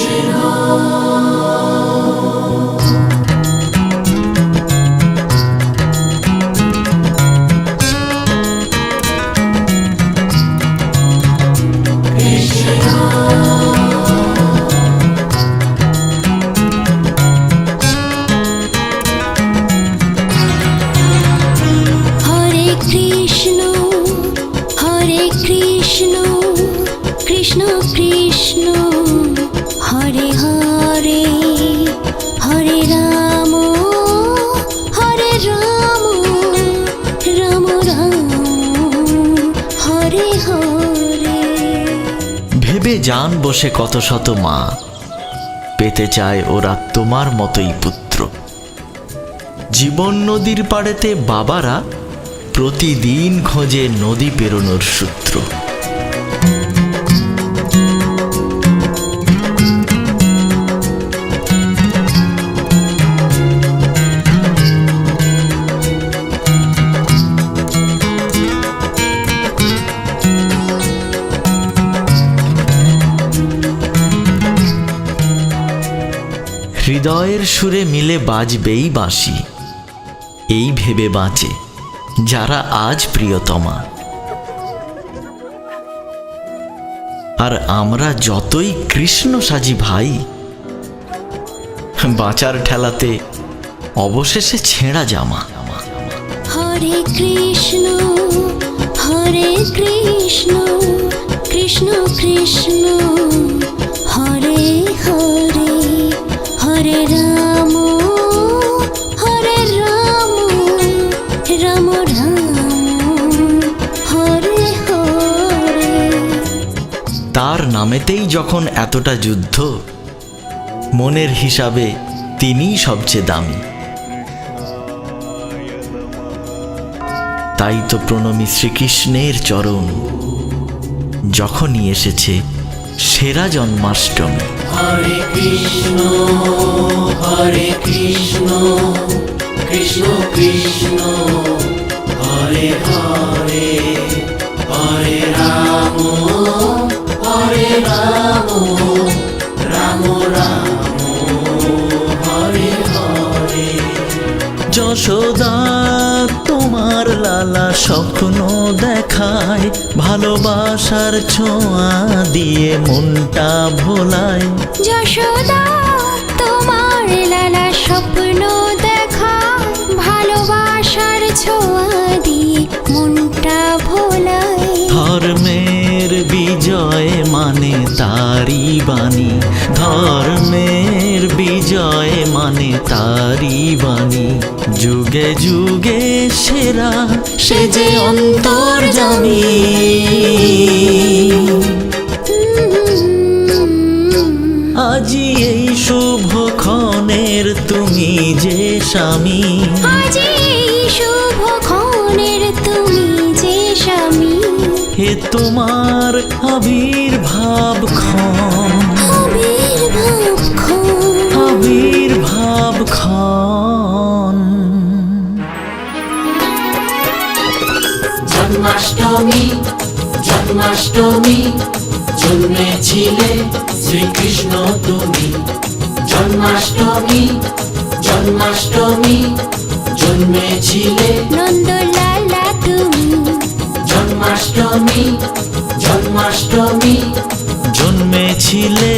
হরে ভেবে যান বসে কত শত মা। পেতে চায় ওরা তোমার মতোই পুত্র। জীবন নদীর পাড়েতে বাবারা প্রতিদিন খোঁজে নদী পেরোনোর সূত্র। হৃদয়ের সুরে মিলে বাজবেই বাঁশি। এই ভেবে বাঁচে, যারা আজ প্রিয়তমা। আর আমরা যতই কৃষ্ণ সাজি ভাই, বাঁচার ঠেলাতে অবশেষে ছেঁড়া জামা। হরে কৃষ্ণ হরে কৃষ্ণ কৃষ্ণ কৃষ্ণ। নামেতেই যখন এতটা যুদ্ধ, মনের হিসাবে তিনিই সবচেয়ে দামি। তাই তো প্রণমী শ্রীকৃষ্ণের চরণ যখনই এসেছে সেরা জন্মাষ্টমী। হরে কৃষ্ণ হরে কৃষ্ণ কৃষ্ণ কৃষ্ণ, হরে হরে। যশোদা তোমার লালা স্বপ্ন দেখায় ভালোবাসার ছোঁয়া দিয়ে মনটা ভোলায়। যশোদা তোমার লালা স্বপ্ন মানে তারি বাণী। ধর্মের বিজয় মানে তারি বাণী। যুগে যুগে সেরা, সে যে অন্তর জামি আজি এই শুভ ক্ষণের তুমি যে স্বামী। তোমার আবির্ভাব ক্ষণ। আবির্ভাব ক্ষণ। জন্মাষ্টমী জন্মাষ্টমী জন্মেছিলে শ্রীকৃষ্ণ তুমি। জন্মাষ্টমী জন্মাষ্টমী জন্মেছিলে তুমি জন্মাষ্টমী জন্মাষ্টমী। জন্মেছিলে।